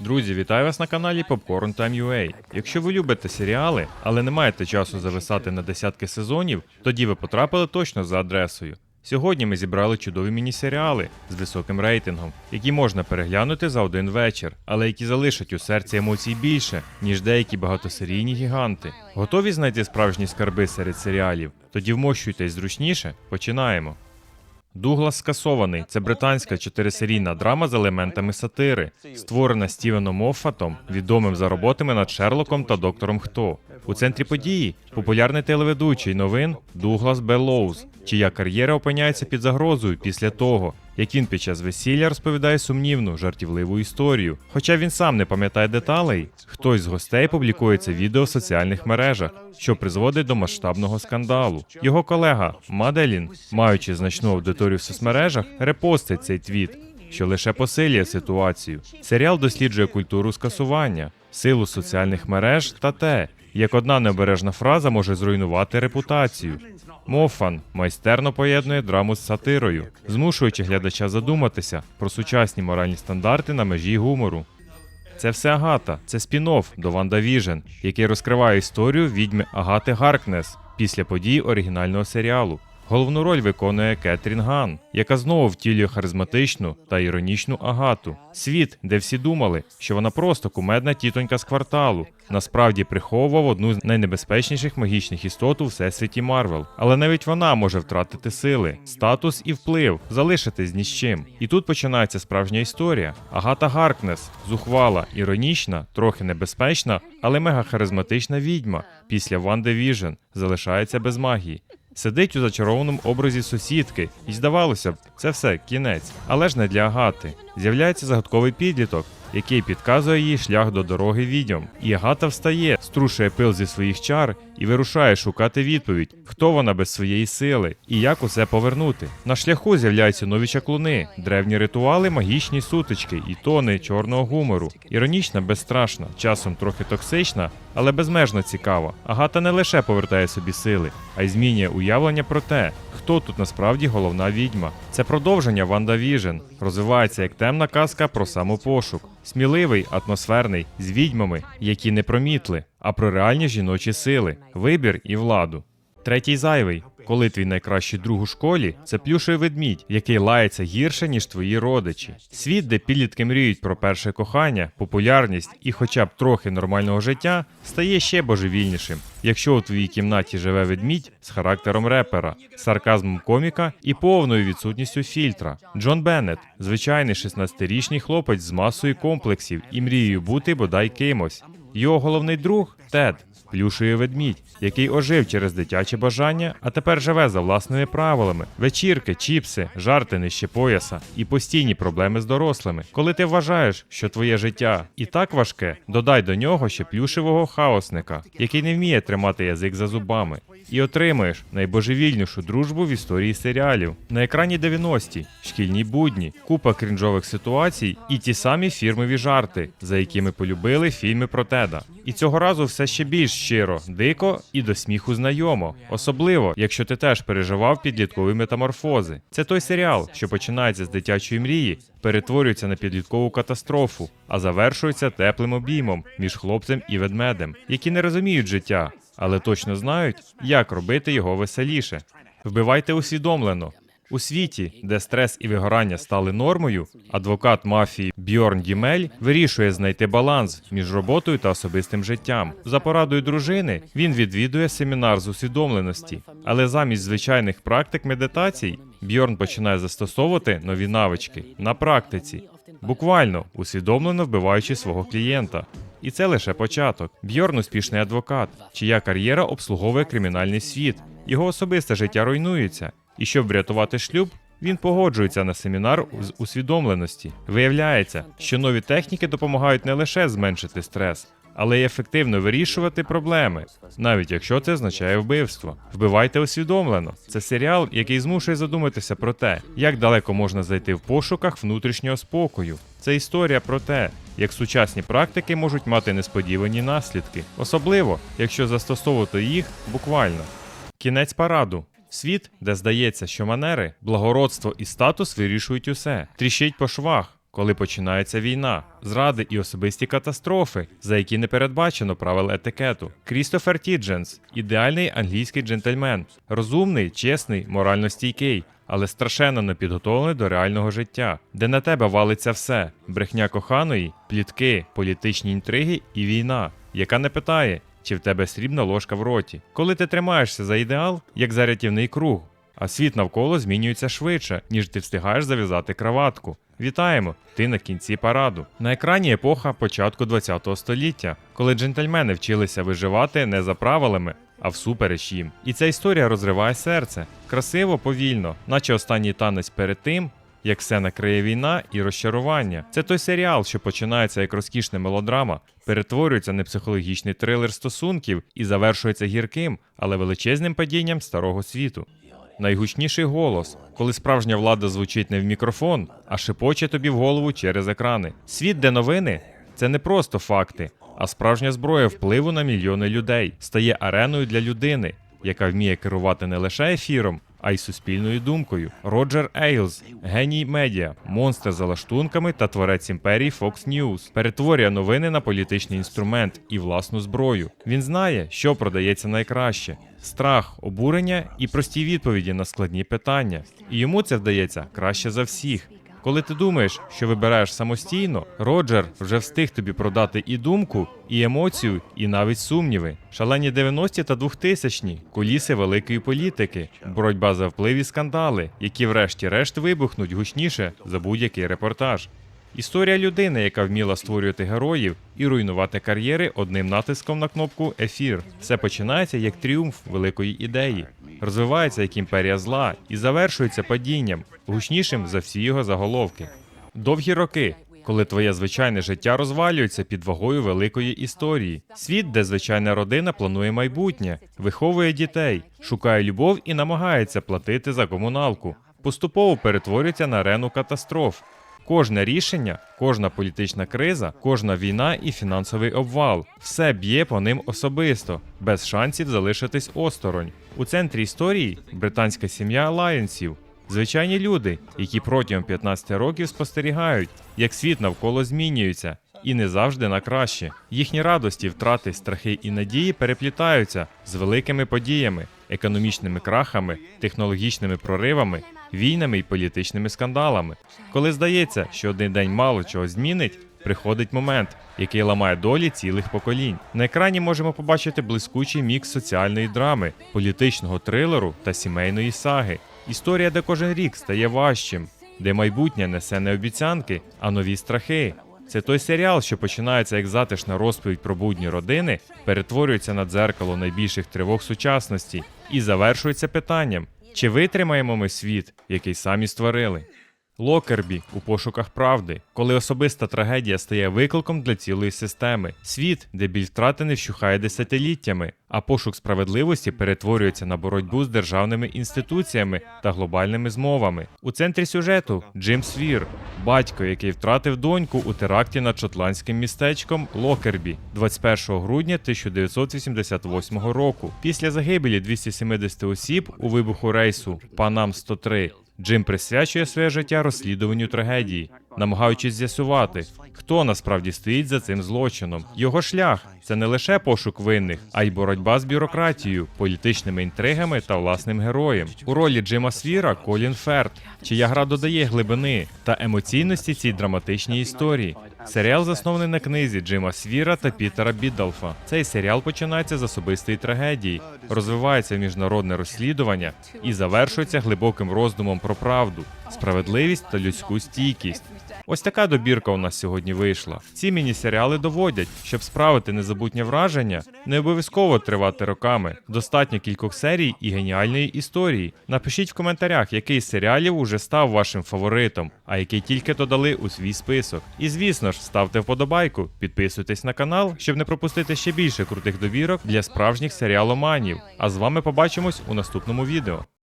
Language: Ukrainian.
Друзі, вітаю вас на каналі Popcorn Time UA. Якщо ви любите серіали, але не маєте часу зависати на десятки сезонів, тоді ви потрапили точно за адресою. Сьогодні ми зібрали чудові міні-серіали з високим рейтингом, які можна переглянути за один вечір, але які залишать у серці емоцій більше, ніж деякі багатосерійні гіганти. Готові знайти справжні скарби серед серіалів? Тоді вмощуйтесь зручніше. Починаємо. Дуглас скасований це британська чотирисерійна драма з елементами сатири, створена Стівеном Моффатом, відомим за роботами над Шерлоком та Доктором Хто. У центрі події популярний телеведучий новин Дуглас Беллоуз, чия кар'єра опиняється під загрозою після того, як він під час весілля розповідає сумнівну жартівливу історію. Хоча він сам не пам'ятає деталей, хтось з гостей публікує це відео в соціальних мережах, що призводить до масштабного скандалу. Його колега Маделін, маючи значну аудиторію в соцмережах, репостить цей твіт. Що лише посилює ситуацію. Серіал досліджує культуру скасування, силу соціальних мереж та те, як одна необережна фраза може зруйнувати репутацію. Моффан майстерно поєднує драму з сатирою, змушуючи глядача задуматися про сучасні моральні стандарти на межі гумору. Це все Агата, це спін-офф до Ванда Віжен, який розкриває історію відьми Агати Гаркнес після подій оригінального серіалу. Головну роль виконує Кетрін Ган, яка знову втілює харизматичну та іронічну агату. Світ, де всі думали, що вона просто кумедна тітонька з кварталу, насправді приховував одну з найнебезпечніших магічних істот у всесвіті Марвел. Але навіть вона може втратити сили, статус і вплив, залишитись ні з чим. І тут починається справжня історія. Агата Гаркнес, зухвала, іронічна, трохи небезпечна, але мега харизматична відьма після Ванди Віжен залишається без магії. Сидить у зачарованому образі сусідки, і здавалося б, це все кінець, але ж не для Агати. З'являється загадковий підліток, який підказує їй шлях до дороги відьом. І Агата встає, струшує пил зі своїх чар і вирушає шукати відповідь, хто вона без своєї сили і як усе повернути. На шляху з'являються нові чаклуни, древні ритуали, магічні сутички і тони чорного гумору. Іронічна, безстрашна, часом трохи токсична, але безмежно цікава. Агата не лише повертає собі сили, а й змінює уявлення про те, хто тут насправді головна відьма. Це продовження Ванда Віжен. Розвивається як темна казка про самопошук. Сміливий, атмосферний, з відьмами, які не про мітли, а про реальні жіночі сили, вибір і владу. Третій зайвий. Коли твій найкращий друг у школі це плюшевий ведмідь, який лається гірше, ніж твої родичі. Світ, де підлітки мріють про перше кохання, популярність і хоча б трохи нормального життя, стає ще божевільнішим. Якщо у твоїй кімнаті живе ведмідь з характером репера, сарказмом коміка і повною відсутністю фільтра. Джон Беннет звичайний 16-річний хлопець з масою комплексів і мрією бути бодай кимось. Його головний друг Тед, плюшує ведмідь, який ожив через дитяче бажання, а тепер живе за власними правилами: вечірки, чіпси, жарти нижче пояса і постійні проблеми з дорослими. Коли ти вважаєш, що твоє життя і так важке, додай до нього ще плюшевого хаосника, який не вміє тримати язик за зубами. І отримаєш найбожевільнішу дружбу в історії серіалів. На екрані 90-ті, шкільні будні, купа крінжових ситуацій і ті самі фірмові жарти, за якими полюбили фільми про Теда. І цього разу все ще більш щиро, дико і до сміху знайомо. Особливо, якщо ти теж переживав підліткові метаморфози. Це той серіал, що починається з дитячої мрії, перетворюється на підліткову катастрофу, а завершується теплим обіймом між хлопцем і ведмедем, які не розуміють життя, але точно знають, як робити його веселіше. Вбивайте усвідомлено. У світі, де стрес і вигорання стали нормою, адвокат мафії Бьорн Дімель вирішує знайти баланс між роботою та особистим життям. За порадою дружини він відвідує семінар з усвідомленості, але замість звичайних практик медитацій Бьорн починає застосовувати нові навички на практиці, буквально усвідомлено вбиваючи свого клієнта. І це лише початок. Бьорн успішний адвокат, чия кар'єра обслуговує кримінальний світ. Його особисте життя руйнується. І щоб врятувати шлюб, він погоджується на семінар з усвідомленості. Виявляється, що нові техніки допомагають не лише зменшити стрес, але й ефективно вирішувати проблеми, навіть якщо це означає вбивство. Вбивайте усвідомлено. Це серіал, який змушує задуматися про те, як далеко можна зайти в пошуках внутрішнього спокою. Це історія про те, як сучасні практики можуть мати несподівані наслідки, особливо якщо застосовувати їх буквально. Кінець параду. Світ, де здається, що манери, благородство і статус вирішують усе, тріщить по швах. коли починається війна, зради і особисті катастрофи, за які не передбачено правил етикету. Крістофер Тідженс ідеальний англійський джентльмен, розумний, чесний, морально стійкий, але страшенно непідготовлений до реального життя, де на тебе валиться все: брехня коханої, плітки, політичні інтриги і війна, яка не питає, чи в тебе срібна ложка в роті. Коли ти тримаєшся за ідеал, як за рятівний круг, а світ навколо змінюється швидше, ніж ти встигаєш зав'язати краватку. Вітаємо! Ти на кінці параду. На екрані епоха початку ХХ століття, коли джентльмени вчилися виживати не за правилами, а всупереч їм. І ця історія розриває серце. Красиво, повільно, наче останній танець перед тим, як все накриє війна і розчарування. Це той серіал, що починається як розкішна мелодрама, перетворюється на психологічний трилер стосунків і завершується гірким, але величезним падінням старого світу. Найгучніший голос, коли справжня влада звучить не в мікрофон, а шепоче тобі в голову через екрани. Світ, де новини це не просто факти, а справжня зброя впливу на мільйони людей, стає ареною для людини, яка вміє керувати не лише ефіром, а й суспільною думкою. Роджер Ейлз, геній медіа, монстр за лаштунками та творець імперії Fox News, перетворює новини на політичний інструмент і власну зброю. Він знає, що продається найкраще: страх, обурення і прості відповіді на складні питання. І йому це вдається краще за всіх. Коли ти думаєш, що вибираєш самостійно, Роджер вже встиг тобі продати і думку, і емоцію, і навіть сумніви. Шалені 90-ті та 2000-ні, куліси великої політики, боротьба за вплив і скандали, які врешті-решт вибухнуть гучніше за будь-який репортаж. Історія людини, яка вміла створювати героїв і руйнувати кар'єри одним натиском на кнопку Ефір. Все починається як тріумф великої ідеї, розвивається як імперія зла і завершується падінням, гучнішим за всі його заголовки. Довгі роки, коли твоє звичайне життя розвалюється під вагою великої історії. Світ, де звичайна родина планує майбутнє, виховує дітей, шукає любов і намагається платити за комуналку. Поступово перетворюється на арену катастроф. Кожне рішення, кожна політична криза, кожна війна і фінансовий обвал все б'є по ним особисто, без шансів залишитись осторонь. У центрі історії британська сім'я Лайонсів. Звичайні люди, які протягом 15 років спостерігають, як світ навколо змінюється, і не завжди на краще. Їхні радості, втрати, страхи і надії переплітаються з великими подіями, економічними крахами, технологічними проривами, війнами і політичними скандалами. Коли здається, що один день мало чого змінить. Приходить момент, який ламає долі цілих поколінь. На екрані можемо побачити блискучий мікс соціальної драми, політичного трилеру та сімейної саги. Історія, де кожен рік стає важчим, де майбутнє несе не обіцянки, а нові страхи. Це той серіал, що починається як затишна розповідь про будні родини, перетворюється на дзеркало найбільших тривог сучасності і завершується питанням: чи витримаємо ми світ, який самі створили? Локербі у пошуках правди, коли особиста трагедія стає викликом для цілої системи, світ, де біль втрати не вщухає десятиліттями, а пошук справедливості перетворюється на боротьбу з державними інституціями та глобальними змовами. У центрі сюжету Джим Свір, батько, який втратив доньку у теракті над шотландським містечком Локербі 21 грудня 1988 року. Після загибелі 270 осіб у вибуху рейсу Панам 103 Джим присвячує своє життя розслідуванню трагедії, намагаючись з'ясувати, хто насправді стоїть за цим злочином. Його шлях це не лише пошук винних, а й боротьба з бюрократією, політичними інтригами та власним героєм. У ролі Джима Свіра Колін Ферт, чия гра додає глибини та емоційності цій драматичній історії. Серіал заснований на книзі Джима Свіра та Пітера Біддалфа. Цей серіал починається з особистої трагедії, розвивається міжнародне розслідування і завершується глибоким роздумом про правду, справедливість та людську стійкість. Ось така добірка у нас сьогодні вийшла. Ці міні-серіали доводять, щоб справити незабутнє враження, не обов'язково тривати роками. Достатньо кількох серій і геніальної історії. Напишіть в коментарях, який з серіалів уже став вашим фаворитом, а який тільки додали у свій список. І звісно ж, ставте вподобайку, підписуйтесь на канал, щоб не пропустити ще більше крутих добірок для справжніх серіаломанів. А з вами побачимось у наступному відео.